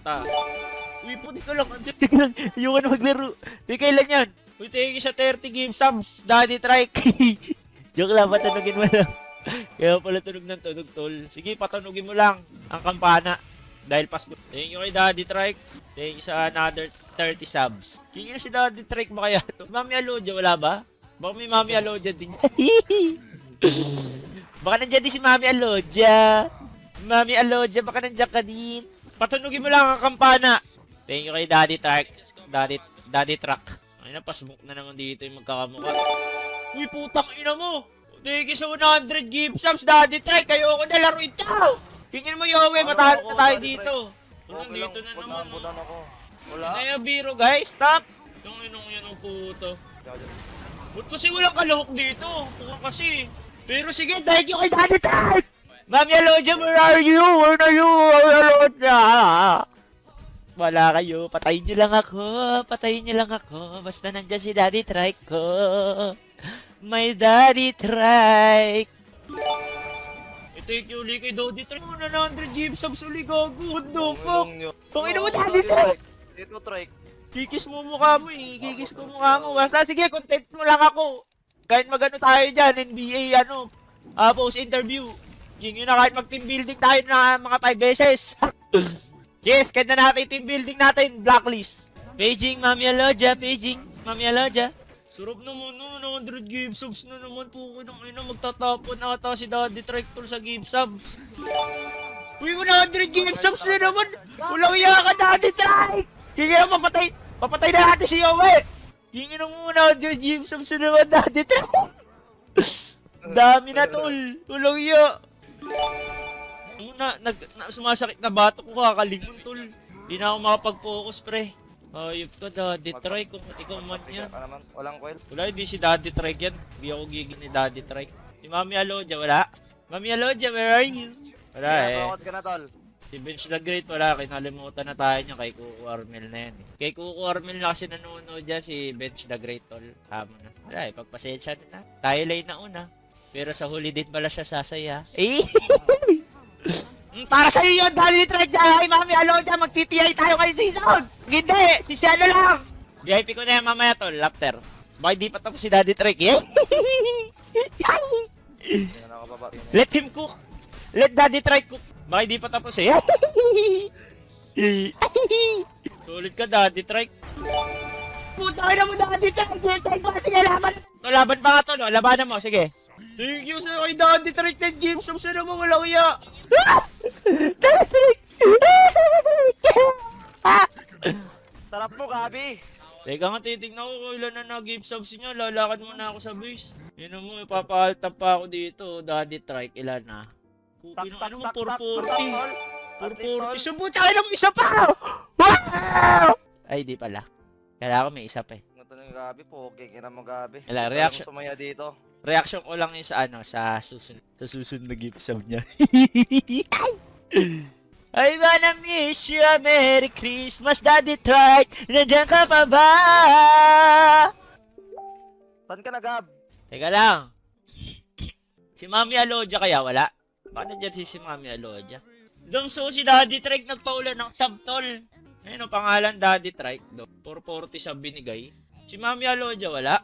Ta. Uy, puti ko lang. Ayoko na maglaro. Teka, kailan yan? Uy, thank you sa 30 game subs. Daddy Trike. Joke lang, patanugin mo lang. Kaya pala tunog ng tunog, tol. Sige, patanugin mo lang ang kampana. Dahil Pasko. Thank you kay Daddy Trike. Thank you sa another 30 subs. Kingin si Daddy Trike ba kaya? Mami Alodia, wala ba? Baka may Mami Alodia din. baka nandiyan din si Mami Alodia. Mami Alodia, baka nandiyan ka din. Patunugin mo lang ang kampana. Thank you kay Daddy Trike. Daddy, Daddy Truck. Ay na, pasmoke na naman dito yung magkakamukha. Uy, putang ina mo! Thank you sa 100 gift subs, Daddy Trike. Kayo ako na laro ito! Tingin mo, Yowie, matahan na tayo dito. Ano, dito na naman. oh. Ako. Wala. Ano yung biro, guys? Stop! Yung inong yun ang puto. Ba't kasi walang kalahok dito? Puka kasi. Pero sige, thank you kay Daddy Trike! Mami Alodia, where are you? Where are you? Alodia! Wala kayo. Patayin nyo lang ako. Patayin nyo lang ako. Basta nandyan si Daddy Trike ko. My Daddy Trike. Ito yung uli kay Daddy Trike. 100 gift subs uli gago. What the fuck? Panginoon mo, Daddy Trike. Dito, Trike. Kikis mo mukha mo eh. Kikis ko mukha mo. Basta sige, content mo lang ako. Kahit magano tayo dyan, NBA ano, ah, post interview. Yun yun na kahit mag team building tayo na mga 5 beses. yes, kahit na natin team building natin, blacklist. Paging, Mami Aloja, paging, Mami Aloja. Surap naman no, 100 give subs na naman po ko nung ina magtatapon ata si Daddy Tractor sa give subs. Uy, 100 give subs na naman! Walang iya ka, Daddy Trike! Hindi na papatay! Papatay na natin si Yowie! Hingi na muna 100 give subs na naman, Daddy Trike! Dami na, tol! Walang iya! Una, nag, na, sumasakit na bato ko kakalingon, tol. Hindi na ako makapag-focus, pre. Ayop ka, Daddy Trike, kung ikaw man yan. Ka naman. Walang coil. Wala, hindi si Daddy Trike yan. Hindi ako gigil ni Daddy Trike. Si Mami Alodia, wala? Mami Alodia, where are you? Wala eh. Pinapakot ka na, tol. Si Bench the Great, wala. Kinalimutan na tayo niya kay Kuko Armel na yan. Eh. Kay Kuko Armel na kasi nanonood dyan si Bench the Great, tol. Tama na. Wala eh, pagpasensya na na. Tayo lane na una. Pero sa huli din pala siya sasaya. Eh! Para sa iyo yun, Daddy Trike dyan! Ay, Mami Alodia, magtitiyay tayo kay season! Hindi! Si Siano lang! VIP ko na yan mamaya, tol. Lapter. Baka di pa tapos si Daddy Trike, eh? Ako baba. Let him cook. Let daddy try cook. Baka hindi pa tapos eh. Sulit ka daddy try. Puta ka na mo daddy try. Sige, ba? Sige, laban. No, laban pa nga to, no? Labanan mo, sige. Thank you sa kay daddy try ng game. Samsa naman wala uya. daddy try. Sarap mo, Gabi. Teka nga, titignan ko kung ilan na nag-give subs niya. Lalakad muna ako sa base. Yun mo, ipapaaltap pa ako dito. Daddy trike, ilan na? Tak, Pupi tak, ano mo, tak, tak, 440. tak, At least, tol. 440. Subuta ka ng isa pa! Wow! Ay, di pala. Kailangan ko may isa pa eh. Ito yung Gabi po. Okay, kina mo, Gabi. Wala, Ikaw reaction. yung Sumaya dito. Reaction ko lang yung sa ano, sa susunod, sa susunod na gift sub niya. I wanna miss you, Merry Christmas, Daddy Trike. Nandiyan ka pa ba? Saan ka na, Gab? Teka lang. Si Mami Alodia kaya wala? Baka nandiyan si, si Mami Alodia. Dong so si Daddy Trike nagpaulan ng subtol. Ayun ang pangalan Daddy Trike do. 440 sub binigay. Si Mami Alodia wala?